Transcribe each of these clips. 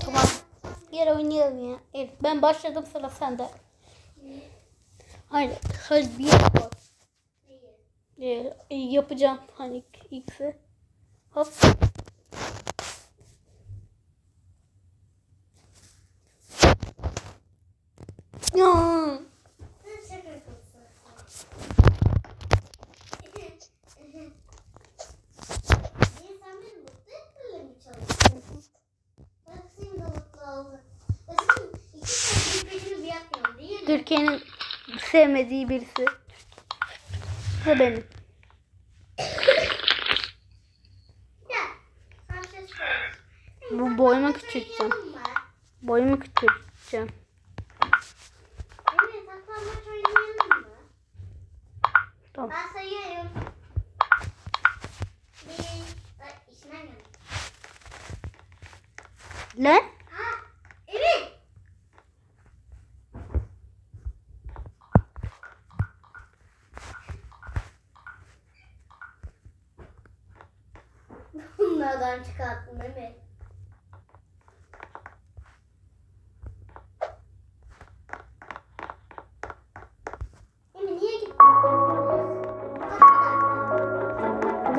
Tamam. Gel oynayalım ya. Evet ben başladım sıra sende. Hayır. Hayır bir yer var. Ee, yapacağım hani X'i. Hop. Ya. Türkiye'nin sevmediği birisi. Bu benim. Bu boyumu küçülteceğim. Boyumu küçülteceğim. Tamam. Ben sayıyorum. Bir, işine geldi. Lan.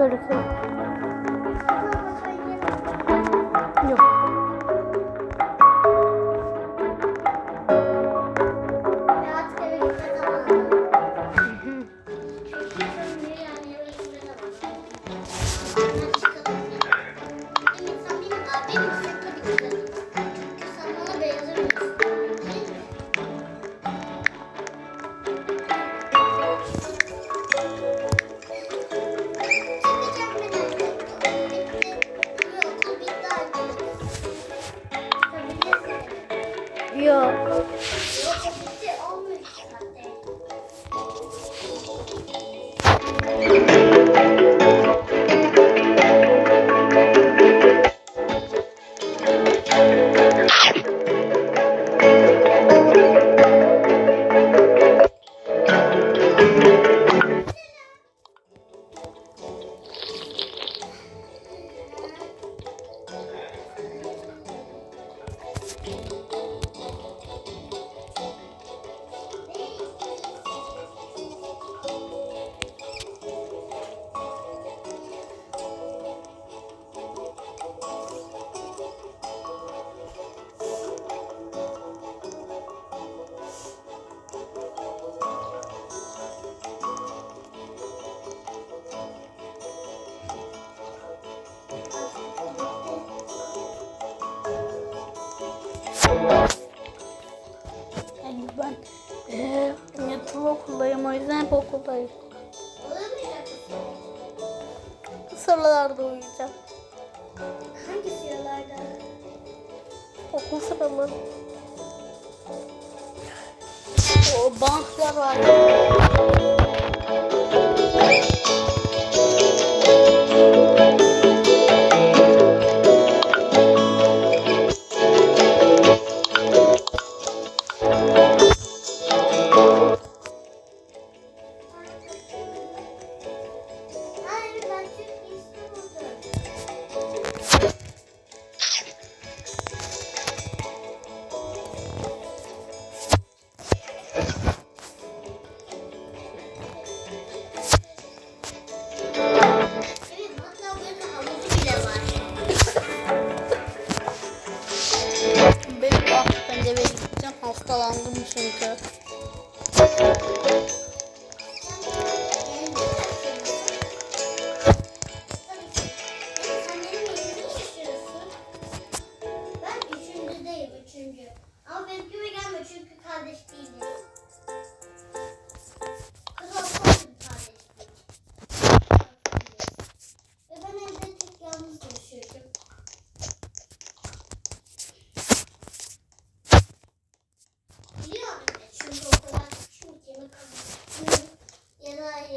Görüşürüz. Yok. Yok o bitti olmuyor hep okuldayım. Sıralarda uyuyacağım. Hangi sıralarda? Okul sıraları. O banklar var.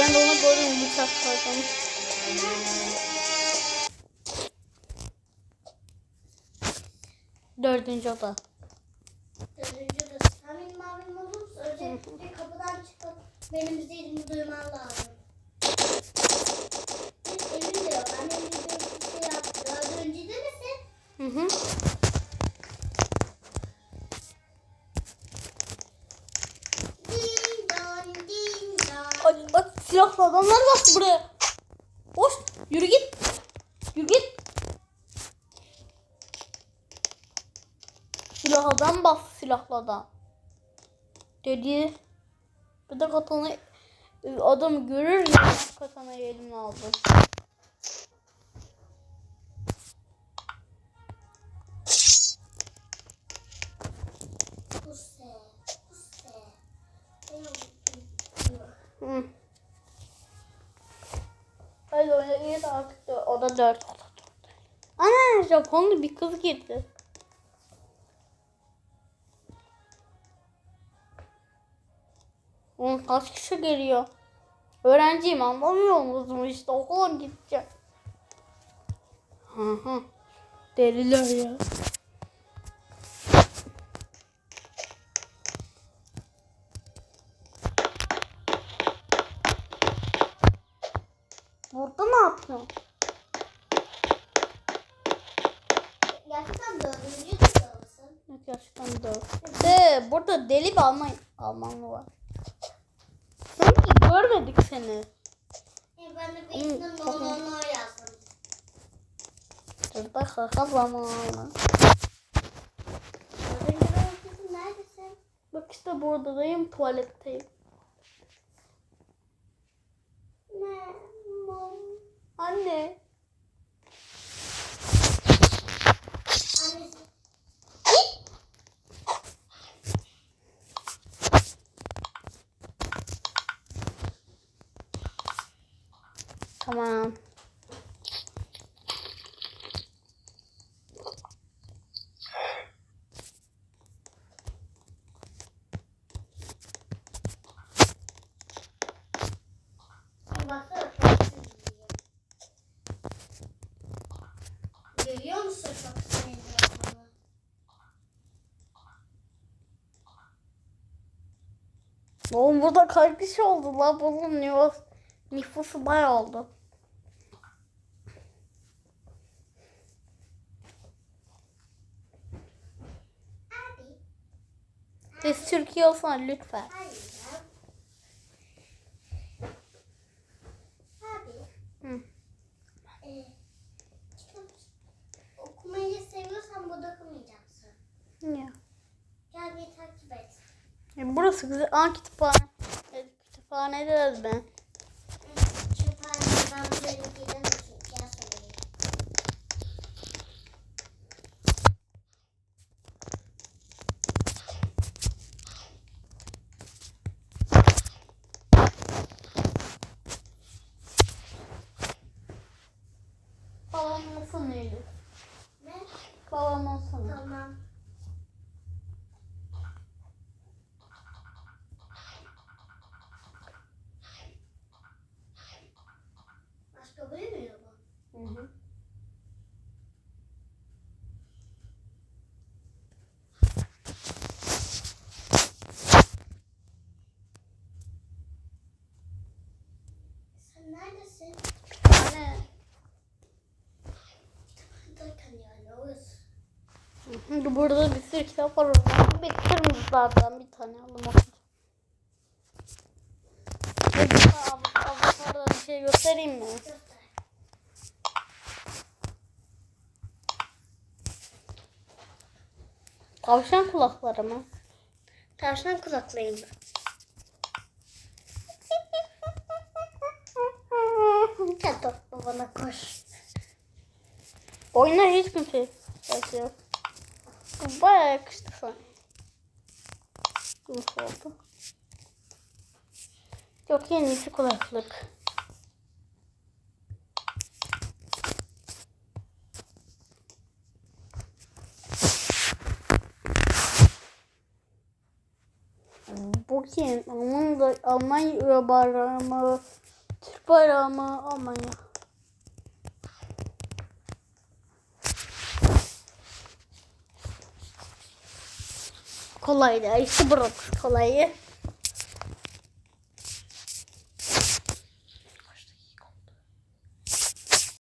Ben de ona böyle yumurta koydum. Dördüncü oda. Dördüncü de sen benim abim olursa önce kapıdan çıkıp benim zilimi duyman lazım. Bir evim de yok. Annem bir şey yaptı. Dördüncü de misin? Hı hı. Silahlı adamlar bastı buraya. Hoş yürü git. Yürü git. Silah adam bastı silahlı adam. Dedi. Bir de katana adam görür ya katanayı elimle aldı. De artık da o da dört. O da dört. Ana Japonlu bir kız girdi. Oğlum kaç kişi geliyor? Öğrenciyim anlamıyor musun işte okula gideceğim. Hı hı. Deliler ya. Yapıyorsun? Gerçekten dördüncü mısın? Evet gerçekten dört. De burada deli bir Alman Almanlı var. Sanki görmedik seni. E, ben de no no no yazdım. Dördüncü de neredesin? Bak işte buradayım tuvaletteyim. Ne? Anne. Oğlum burada kaç kişi oldu la? Bunun nüfus, nüfusu bayağı oldu. Abi. Siz Türkiye olsan lütfen. Hayır. Abi. Hı. E, kitap okumayı seviyorsan burada okumayacaksın. Niye? Gel beni takip et. Burası güzel. Aa kütüphane. Evet, ben. Gidemezsin. Gel söyleyeyim. Babam nasıl neydi? Ne? Babam nasıl? Tamam. Başka biri mi Şimdi burada bir sürü kitap var. Bir kırmızılardan bir tane ab- Ablalardan bir şey göstereyim mi? Tavşan kulakları mı? Tavşan kulaklayayım. Sen top babana koş. Oyuna hiç kimse ses yok. Bu Bayağı yakıştı sana. Nasıl oldu? Yok en iyisi kulaklık. Bu kim? Alman da Almanya bayrağı mı? Türk bayrağı mı? Almanya. Kolaydı. İşte bırak kolayı.